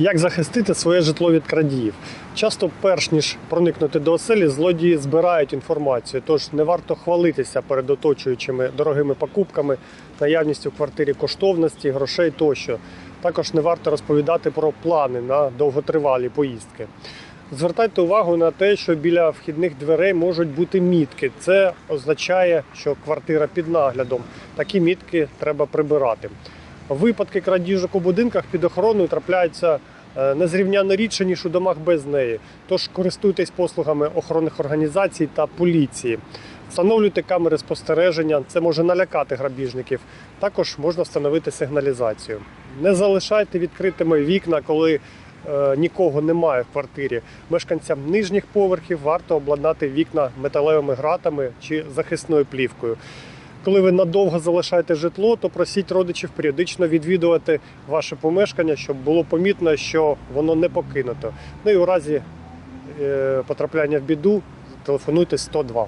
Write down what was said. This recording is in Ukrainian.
Як захистити своє житло від крадіїв? Часто, перш ніж проникнути до оселі, злодії збирають інформацію, тож не варто хвалитися перед оточуючими дорогими покупками, наявністю в квартирі коштовності, грошей тощо. Також не варто розповідати про плани на довготривалі поїздки. Звертайте увагу на те, що біля вхідних дверей можуть бути мітки. Це означає, що квартира під наглядом. Такі мітки треба прибирати. Випадки крадіжок у будинках під охороною трапляються е, незрівняно рідше, ніж у домах без неї. Тож користуйтесь послугами охоронних організацій та поліції. Встановлюйте камери спостереження, це може налякати грабіжників. Також можна встановити сигналізацію. Не залишайте відкритими вікна, коли е, нікого немає в квартирі. Мешканцям нижніх поверхів варто обладнати вікна металевими гратами чи захисною плівкою. Коли ви надовго залишаєте житло, то просіть родичів періодично відвідувати ваше помешкання, щоб було помітно, що воно не покинуто. Ну і у разі е, потрапляння в біду телефонуйте 102.